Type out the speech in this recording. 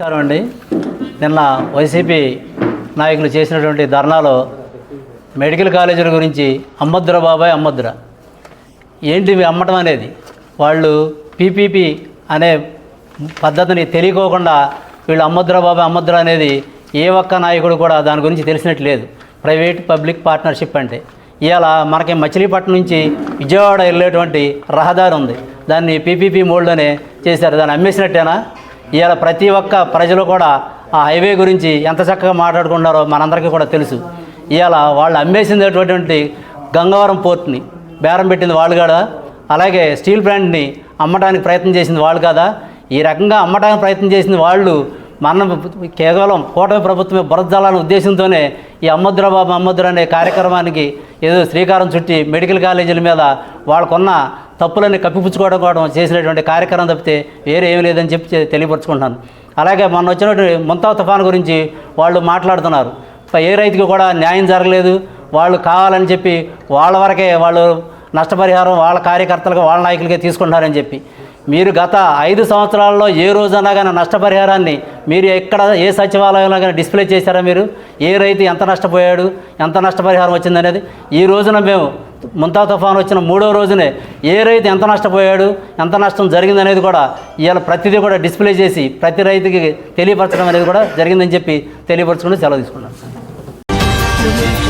నమస్కారం అండి. నిన్న వైసీపీ నాయకులు చేసినటువంటి ధర్నాలో మెడికల్ కాలేజీల గురించి అమ్మద్ర బాబాయ్ అమ్మద్ర ఏంటి అమ్మటం అనేది? వాళ్ళు పీపీపీ అనే పద్ధతిని తెలియకోకుండా వీళ్ళు అమ్మద్ర బాబాయ్ అమ్మద్ర అనేది ఏ ఒక్క నాయకుడు కూడా దాని గురించి తెలిసినట్టు లేదు. ప్రైవేట్ పబ్లిక్ పార్ట్నర్షిప్ అంటే. ఇవాళ మనకి మచిలీపట్నం నుంచి విజయవాడ వెళ్ళేటువంటి రహదారి ఉంది. దాన్ని పీపీపీ మోడ్లోనే చేశారు. దాన్ని అమ్మేసినట్టేనా? ఇవాళ ప్రతి ఒక్క ప్రజలు కూడా ఆ హైవే గురించి ఎంత చక్కగా మాట్లాడుకున్నారో మనందరికీ కూడా తెలుసు. ఇవాళ వాళ్ళు అమ్మేసినటువంటి గంగవరం పోర్ట్ని బేరం పెట్టింది వాళ్ళు కదా? అలాగే స్టీల్ ప్లాంట్ని అమ్మడానికి ప్రయత్నం చేసింది వాళ్ళు కదా? ఈ రకంగా అమ్మడానికి ప్రయత్నం చేసింది వాళ్ళు మనం కేవలం కూటమి ప్రభుత్వమే బురద్దాలనే ఉద్దేశంతోనే ఈ అమ్మద్రబాబు అమ్మద్ర అనే కార్యక్రమానికి ఏదో శ్రీకారం చుట్టి మెడికల్ కాలేజీల మీద వాళ్ళకున్న తప్పులన్నీ కప్పిపుచ్చుకోవడం కూడా చేసినటువంటి కార్యక్రమం తప్పితే వేరే ఏమి లేదని చెప్పి తె- తెలియపరుచుకుంటున్నాను. అలాగే మొన్న వచ్చినటువంటి ముంతా తుఫాన్ గురించి వాళ్ళు మాట్లాడుతున్నారు. ఏ రైతుకి కూడా న్యాయం జరగలేదు. వాళ్ళు కావాలని చెప్పి వాళ్ళ వరకే వాళ్ళు నష్టపరిహారం వాళ్ళ కార్యకర్తలకు వాళ్ళ నాయకులకే తీసుకుంటారని చెప్పి. మీరు గత ఐదు సంవత్సరాల్లో ఏ రోజైనా కానీ నష్టపరిహారాన్ని మీరు ఎక్కడ ఏ సచివాలయంలో కానీ డిస్ప్లే చేశారా మీరు? ఏ రైతు ఎంత నష్టపోయాడు? ఎంత నష్టపరిహారం వచ్చిందనేది? ఈ రోజున మేము ముంతా తుఫాన్ వచ్చిన మూడో రోజునే ఏ రైతు ఎంత నష్టపోయాడు? ఎంత నష్టం జరిగిందనేది కూడా ఇవాళ ప్రతిదీ కూడా డిస్ప్లే చేసి ప్రతి రైతుకి తెలియపరచడం అనేది కూడా జరిగిందని చెప్పి తెలియపరచుకుంటూ సెలవు తీసుకున్నాను Revolution.